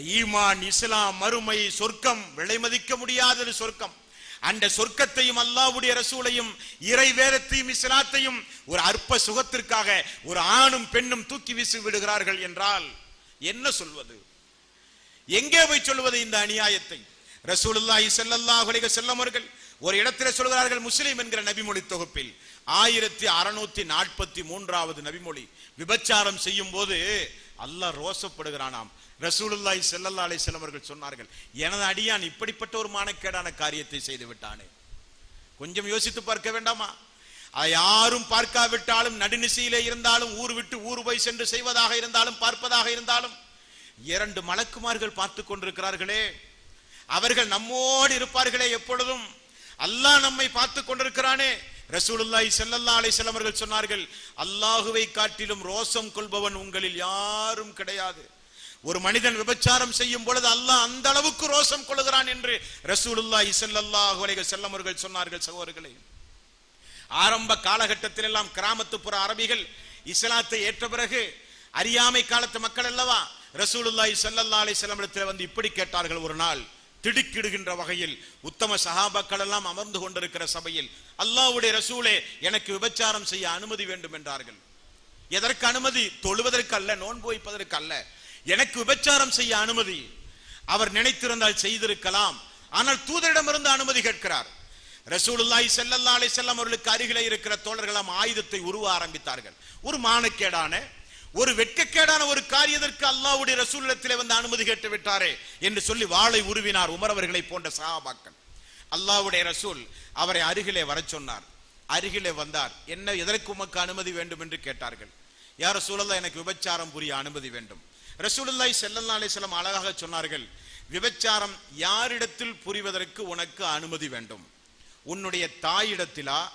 ஈமான் இஸ்லாம் மறுமை சொர்க்கம் விலை மதிக்க முடியாதது சொர்க்கம். அந்த சொர்க்கத்தையும் அல்லாஹ்வுடைய ரசூலையும் இறை வேதத்தையும் இஸ்லாத்தையும் ஒரு அற்ப சுகத்திற்காக ஒரு ஆணும் பெண்ணும் தூக்கி வீசி விடுகிறார்கள் என்றால் என்ன சொல்வது? எங்கே போய் சொல்வது இந்த அநியாயத்தை? ரசூலுல்லாஹி ஸல்லல்லாஹு அலைஹி வஸல்லம் அவர்கள் ஒரு இடத்திலே சொல்கிறார்கள் முஸ்லீம் என்கிற நபிமொழி தொகுப்பில். ஆயிரத்தி அறுநூத்தி நாற்பத்தி மூன்றாவது நபிமொழி. விபச்சாரம் செய்யும் போது அல்லாஹ் ரோசப்படுகிறானாம். ரசூலுல்லாய் செல்லல்லா அலை செல்லவர்கள் சொன்னார்கள் எனது அடியான் இப்படிப்பட்ட ஒரு மானக்கேடான காரியத்தை செய்து விட்டானே. கொஞ்சம் யோசித்து பார்க்க வேண்டாமா? அதை யாரும் பார்க்காவிட்டாலும் நடுநிசையிலே இருந்தாலும் ஊர் விட்டு ஊர் போய் சென்று செய்வதாக இருந்தாலும் பார்ப்பதாக இருந்தாலும் இரண்டு மலக்குமார்கள் பார்த்து கொண்டிருக்கிறார்களே. அவர்கள் நம்மோடு இருப்பார்களே எப்பொழுதும். அல்லாஹ் நம்மை பார்த்து கொண்டிருக்கிறானே. ரசூலுல்லாஹி ஸல்லல்லாஹு அலைஹி வஸல்லம் அவர்கள் சொன்னார்கள் அல்லாஹுவை காட்டிலும் ரோசம் கொள்பவன் உங்களில் யாரும் கிடையாது. ஒரு மனிதன் விபச்சாரம் செய்யும் பொழுது அல்லாஹ் அந்த அளவுக்கு ரோசம் கொள்கிறான் என்று ரசூலுல்லாஹி ஸல்லல்லாஹு அலைஹி வஸல்லம் அவர்கள் சொன்னார்கள் சகோதரர்களே ஆரம்ப காலகட்டத்தில் எல்லாம் கிராமத்துப்புற அரபிகள் இஸ்லாத்தை ஏற்ற பிறகு அறியாமை காலத்து மக்கள் அல்லவா? ரசூலுல்லாஹி ஸல்லல்லாஹு அலைஹி வஸல்லம் இடத்தில் வந்து இப்படி கேட்டார்கள் ஒரு நாள் திடுக்கிடுகின்ற வகையில் உத்தம சகாபாக்கள் எல்லாம் அமர்ந்து கொண்டிருக்கிற சபையில் அல்லாஹ்வுடைய ரசூலே எனக்கு விபச்சாரம் செய்ய அனுமதி வேண்டும் என்றார்கள். எதற்கு அனுமதி? தொழுவதற்கு அல்ல நோன்பு வைப்பதற்கு அல்ல. எனக்கு விபச்சாரம் செய்ய அனுமதி. அவர் நினைத்திருந்தால் செய்திருக்கலாம். ஆனால் தூதரிடமிருந்து அனுமதி கேட்கிறார். ரசூலுல்லாஹி செல்லல்லா அலை செல்லம் அவர்களுக்கு அருகிலே இருக்கிற தோழர்களாம் ஆயுதத்தை உருவ ஆரம்பித்தார்கள். ஒரு மானக்கேடான ஒரு வெட்கக்கேடான ஒரு காரியத்திற்கு அல்லாவுடைய ரசூலிடத்திலே வந்து அனுமதி கேட்டு விட்டாரே என்று சொல்லி வாளை உருவினார் உமர் அவர்களை போன்ற சஹாபாக்கள். அல்லாஹ்வுடைய ரசூல் அவரை அருகிலே வரச் சொன்னார். அருகிலே வந்தார். என்ன எதற்கு உமக்கு அனுமதி வேண்டும்? என்று கேட்டார்கள். யார் ரசூலல்லா எனக்கு விபச்சாரம் புரிய அனுமதி வேண்டும். ரசூலுல்லாஹி செல்லல்லா அலைஹி வஸல்லம் அழகாக சொன்னார்கள். விபச்சாரம் யாரிடத்தில் புரிவதற்கு உனக்கு அனுமதி வேண்டும்? உன்னுடைய தாயிடத்திலா?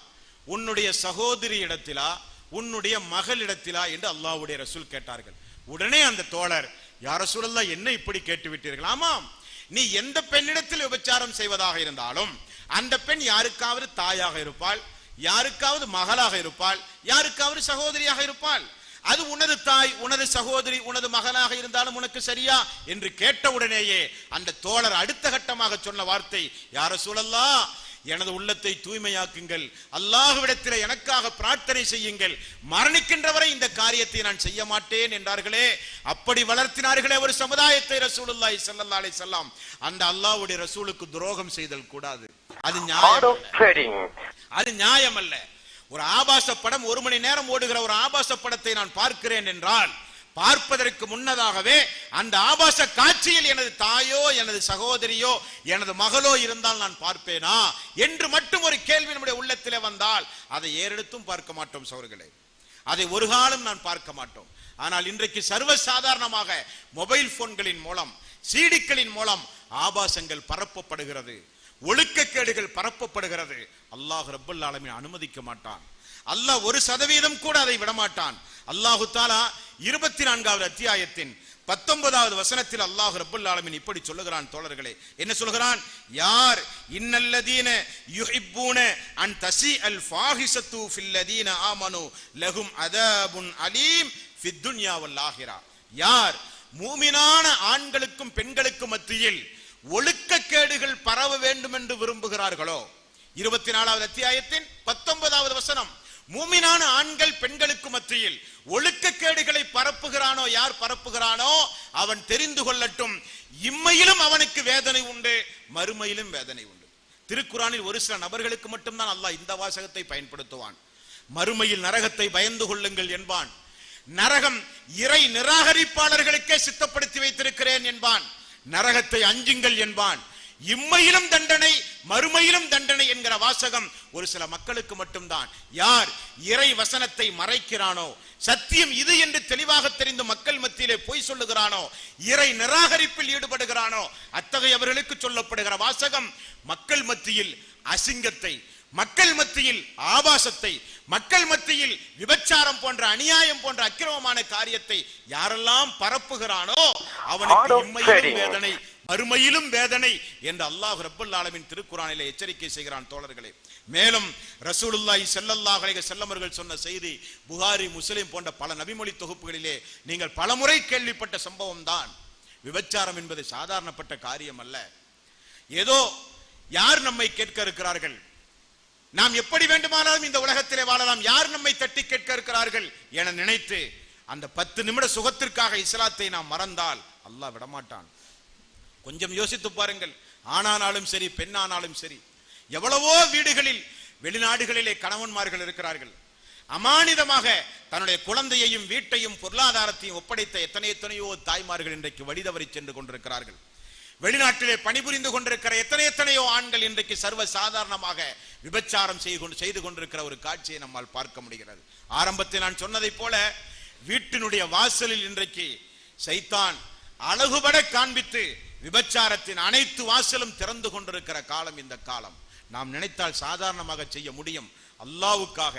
உன்னுடைய சகோதரி இடத்திலா உன்னுடைய மகளிடத்திலா என்று அல்லாஹ்வுடைய ரசூல் கேட்டார்கள். உடனே அந்த தோழர் யார் ரசூலல்லா என்ன இப்படி கேட்டு விட்டீர்கள் ஆமாம் நீ எந்த பெண்ணிடத்தில் விபச்சாரம் செய்வதாக இருந்தாலும் அந்த பெண் யாருக்காவது தாயாக இருப்பாள் யாருக்காவது மகளாக இருப்பாள் யாருக்காவது சகோதரியாக இருப்பாள். அது உனது தாய் உனது சகோதரி உனது மகனாக இருந்தாலும் உனக்கு சரியா? என்று கேட்ட உடனேயே அந்த தோழர் அடுத்த கட்டமாக சொன்ன வார்த்தை யார சூழல்லா எனது உள்ளத்தை தூய்மையாக்குங்கள். அல்லாஹ்விடத்தில் எனக்காக பிரார்த்தனை செய்யுங்கள். மரணிக்கின்ற வரை இந்த காரியத்தை நான் செய்ய மாட்டேன் என்றார்களே. அப்படி வளர்த்தினார்களே ஒரு சமுதாயத்தை ரசூலுல்லாஹி ஸல்லல்லாஹு அலைஹி வஸல்லம். அந்த அல்லாஹ்வுடைய ரசூலுக்கு துரோகம் செய்தல் கூடாது. அது நியாயம். அது நியாயம் அல்ல. ஒரு ஆபாச படம் ஒரு மணி நேரம் ஓடுகிற ஒரு ஆபாச படத்தை நான் பார்க்கிறேன் என்றால் பார்ப்பதற்கு முன்னதாகவே அந்த ஆபாச காட்சியில் எனது தாயோ எனது சகோதரியோ எனது மகளோ இருந்தால் நான் பார்ப்பேனா? என்று மட்டும் ஒரு கேள்வி நம்முடைய உள்ளத்திலே வந்தால் அதை ஏறெடுத்தும் பார்க்க மாட்டோம் சோர்களே அதை ஒரு காலம் நான் பார்க்க மாட்டோம். ஆனால் இன்றைக்கு சர்வசாதாரணமாக மொபைல் போன்களின் மூலம் சீடிக்களின் மூலம் ஆபாசங்கள் பரப்பப்படுகிறது. ஒழுக்கக்கேடுகள் பரப்பப்படுகிறது. அல்லாஹ் ரப்பல் ஆலமின் அனுமதிக்க மாட்டான். அல்லாஹ் ஒரு சதவீதம் கூட அதை விடமாட்டான். அல்லாஹு தாலா இருபத்தி நான்காவது அத்தியாயத்தின் பத்தொன்பதாவது வசனத்தில் அல்லாஹ் ரபுல் ஆலமின் இப்படி சொல்லுகிறான் தோழர்களே. என்ன சொல்கிறான் யார்? இன்னல்லதீன யுஹிப்பூன அன் தசி அல் ஃபாஹிசத்து ஃபில்லதீன ஆமனு லஹும் அதபுன் அலீம் ஃபித்துன்யா வல் ஆஹிரா. யார்? மூமினான ஆண்களுக்கும் பெண்களுக்கும் மத்தியில் ஒழுக்கக்கேடுகள் பரவ வேண்டும் என்று விரும்புகிறார்களோ? இருபத்தி நாலாவது அத்தியாயத்தின் பத்தொன்பதாவது வசனம். மூமினான ஆண்கள் பெண்களுக்கு மத்தியில் ஒழுக்கக்கேடுகளை பரப்புகிறானோ யார் பரப்புகிறானோ அவன் தெரிந்து கொள்ளட்டும். இம்மையிலும் அவனுக்கு வேதனை உண்டு மறுமையிலும் வேதனை உண்டு. திருக்குறானில் ஒரு சில நபர்களுக்கு மட்டும்தான் அல்லாஹ் இந்த வாசகத்தை பயன்படுத்துவான். மறுமையில் நரகத்தை பயந்து கொள்ளுங்கள் என்பான். நரகம் இறை நிராகரிப்பாளர்களுக்கே சித்தப்படுத்தி வைத்திருக்கிறேன் என்பான். நரகத்தை அஞ்சுங்கள் என்பான். இம்மையிலும் தண்டனை மறுமையிலும் தண்டனை என்கிற வாசகம் ஒரு சில மக்களுக்கு மட்டும்தான் யார் இறை வசனத்தை மறைக்கிறானோ சத்தியம் இது என்று தெளிவாக தெரிந்து மக்கள் மத்தியிலே பொய் சொல்லுகிறானோ இறை நிராகரிப்பில் ஈடுபடுகிறானோ அத்தகையவர்களுக்கு சொல்லப்படுகிற வாசகம் மக்கள் மத்தியில் அசிங்கத்தை மக்கள் மத்தியில் ஆபாசத்தை மக்கள் மத்தியில் விபச்சாரம் போன்ற அநியாயம் போன்ற அக்கிரமமான காரியத்தை யாரெல்லாம் பரப்புகிறானோ அவனுக்கு trading. வேதனை அருமையிலும் வேதனை என்று அல்லாஹ் ரப்பல் ஆலமின் திருக்குறானிலே எச்சரிக்கை செய்கிறான் தோழர்களே. மேலும் ரசூலுல்லாஹி செல்லல்லாஹ் செல்லமர்கள் சொன்ன செய்தி புகாரி முஸ்லிம் போன்ற பல நபிமொழி தொகுப்புகளிலே நீங்கள் பலமுறை கேள்விப்பட்ட சம்பவம் தான் விபச்சாரம் என்பது சாதாரணப்பட்ட காரியம் அல்ல. ஏதோ யார் நம்மை கேட்க இருக்கிறார்கள்? நாம் எப்படி வேண்டுமானாலும் இந்த உலகத்திலே வாழலாம். யார் நம்மை தட்டி கேட்க இருக்கிறார்கள் என நினைத்து அந்த பத்து நிமிட சுகத்திற்காக இஸ்லாத்தை நாம் மறந்தால் அல்லாஹ் விடமாட்டான். கொஞ்சம் யோசித்து பாருங்கள். ஆணானாலும் சரி பெண்ணானாலும் சரி. எவ்வளவோ வீடுகளில் வெளிநாடுகளிலே கணவன்மார்கள் இருக்கிறார்கள். அமானிதமாக தன்னுடைய குழந்தையையும் வீட்டையும் பொருளாதாரத்தையும் ஒப்படைத்த எத்தனை எத்தனையோ தாய்மார்கள் இன்றைக்கு வழிதவறி சென்று கொண்டிருக்கிறார்கள். வெளிநாட்டிலே பணிபுரிந்து கொண்டிருக்கிற எத்தனை எத்தனையோ ஆண்கள் இன்றைக்கு சர்வ சாதாரணமாக விபச்சாரம் செய்து கொண்டு செய்து கொண்டிருக்கிற ஒரு காட்சியை நம்மால் பார்க்க முடிகிறது. ஆரம்பத்தில் நான் சொன்னதைப் போல வீட்டினுடைய வாசலில் இன்றைக்கு சைத்தான் அழகுபட காண்பித்து விபச்சாரத்தின் அனைத்து வாசலும் திறந்து கொண்டிருக்கிற காலம் இந்த காலம். நாம் நினைத்தால் சாதாரணமாக செய்ய முடியும். அல்லாவுக்காக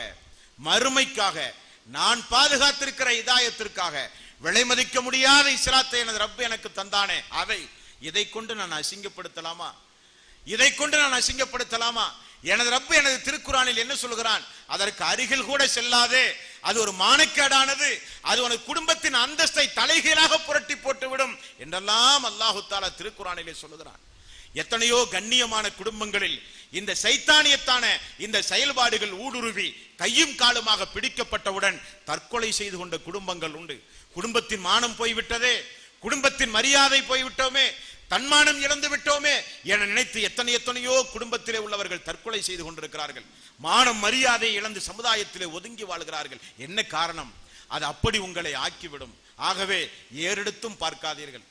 மறுமைக்காக நான் பாதுகாத்திருக்கிற இதாயத்திற்காக விலை மதிக்க முடியாத இஸ்லாத்தை எனது ரப்பு எனக்கு தந்தானே. அவை இதை கொண்டு நான் அசிங்கப்படுத்தலாமா? இதை கொண்டு நான் அசிங்கப்படுத்தலாமா? எனது ரப்பு எனது திருக்குறானில் என்ன சொல்கிறான்? அதற்கு அருகில் கூட செல்லாதே. அது ஒரு மானக்கேடானது. அது உனது குடும்பத்தின் அந்தஸ்தை தலைகீழாக புரட்டி போட்டுவிடும் என்றெல்லாம் அல்லாஹு தாலா திருக்குறானிலே சொல்லுகிறான். எத்தனையோ கண்ணியமான குடும்பங்களில் இந்த சைத்தானியத்தான இந்த செயல்பாடுகள் ஊடுருவி கையும் காலுமாக பிடிக்கப்பட்டவுடன் தற்கொலை செய்து கொண்ட குடும்பங்கள் உண்டு. குடும்பத்தின் மானம் போய்விட்டதே. குடும்பத்தின் மரியாதை போய்விட்டோமே. தன்மானம் இழந்து விட்டோமே என நினைத்து எத்தனை எத்தனையோ குடும்பத்திலே உள்ளவர்கள் தற்கொலை செய்து கொண்டிருக்கிறார்கள். மானம் மரியாதை இழந்து சமுதாயத்திலே ஒதுங்கி வாழ்கிறார்கள். என்ன காரணம்? அது அப்படி உங்களை ஆக்கிவிடும். ஆகவே ஏறெடுத்தும் பார்க்காதீர்கள்.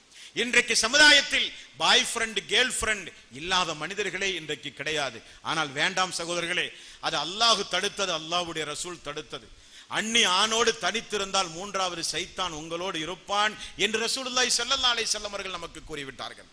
இன்றைக்கு சமுதாயத்தில் பாய் ஃப்ரெண்ட் கேர்ள் ஃப்ரெண்ட் இல்லாத மனிதர்களே இன்றைக்கு கிடையாது. ஆனால் வேண்டாம் சகோதரர்களே அது அல்லாஹு தடுத்தது அல்லாஹ்வுடைய ரசூல் தடுத்தது. அன்னி ஆணோடு தனித்திருந்தால் மூன்றாவது சைத்தான் உங்களோடு இருப்பான் என்று ரசூலுல்லாய் ஸல்லல்லாஹு அலைஹி நமக்கு கூறிவிட்டார்கள்.